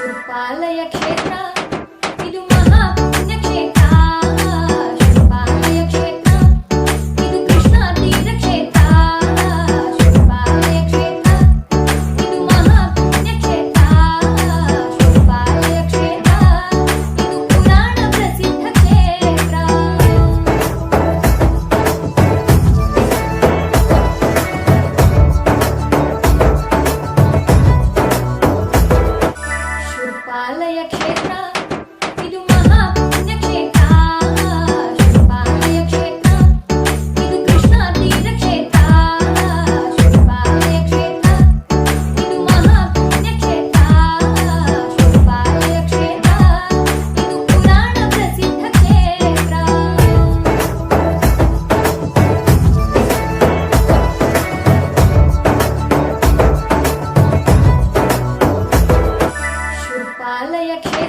कृपालय क्षेत्र ಶೂರ್ಪಾಲಯ ಕ್ಷೇತ್ರ ale jak się